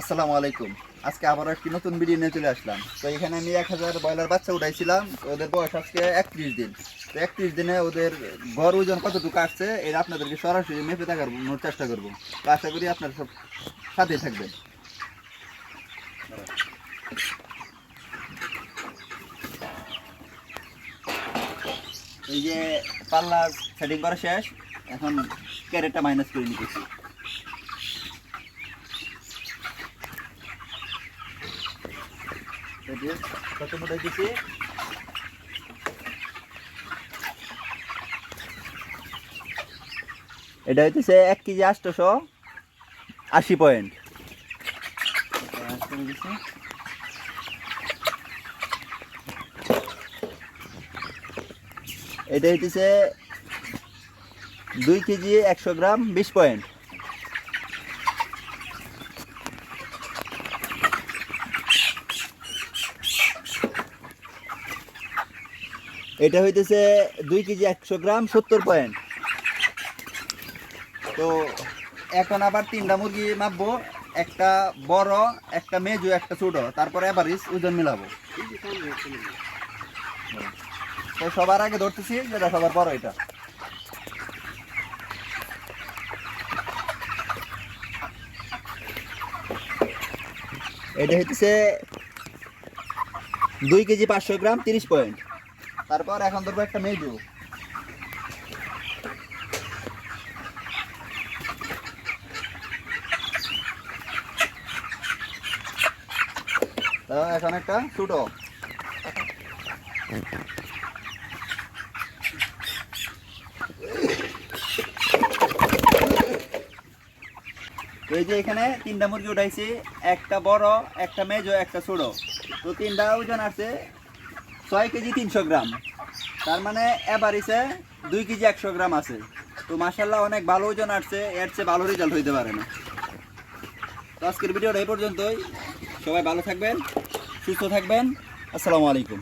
আসসালামু আলাইকুম। আজকে আবার একটি নতুন ভিডিও নিয়ে চলে আসলাম। তো এখানে আমি এক হাজার ব্রয়লার বাচ্চা উঠাইছিলাম। ওদের বয়স আজকে একত্রিশ দিন। তো একত্রিশ দিনে ওদের গড় ওজন কতটুকু আসছে, এটা আপনাদেরকে সরাসরি মেপে দেখানোর চেষ্টা করব। তো আশা করি আপনারা সব সাথে থাকবেন। এই যে পাল্লা সেটিং করা শেষ, এখন ক্যারেটটা মাইনাস করে নিতেছি। এটা হইতেছে এক কেজি আটশোশো আশি পয়েন্ট। এটা হইতেছে দুই কেজি একশো গ্রাম বিশ পয়েন্ট। এটা হইতেছে দুই কেজি একশো গ্রাম, সত্তর পয়েন্ট। তো এখন আবার তিনটা মুরগি মাপবো, একটা বড়, একটা মেজু, একটা ছোট। তারপরে এভারেজ ওজন মিলাবো। তো সবার আগে ধরতেছি, যেটা সবার বড় এটা। এটা হইতেছে দুই কেজি পাঁচশো গ্রাম, তিরিশ পয়েন্ট। তারপর এখন ধরবো একটা মেজু এখন একটা ছোট। এই যে এখানে তিনটা মুরগি উঠাইছি, একটা বড়, একটা মেজো একটা ছোট। তো তিনটা ওজন আছে ছয় কেজি তিনশো গ্রাম। তার মানে এবারিসে দুই কেজি একশো গ্রাম আছে। তো মাসাল্লাহ অনেক ভালো ওজন আসছে, এর চেয়ে ভালো রেজাল্ট হইতে পারে না। তো আজকের ভিডিওটা এই পর্যন্তই। সবাই ভালো থাকবেন, সুস্থ থাকবেন। আসসালামু আলাইকুম।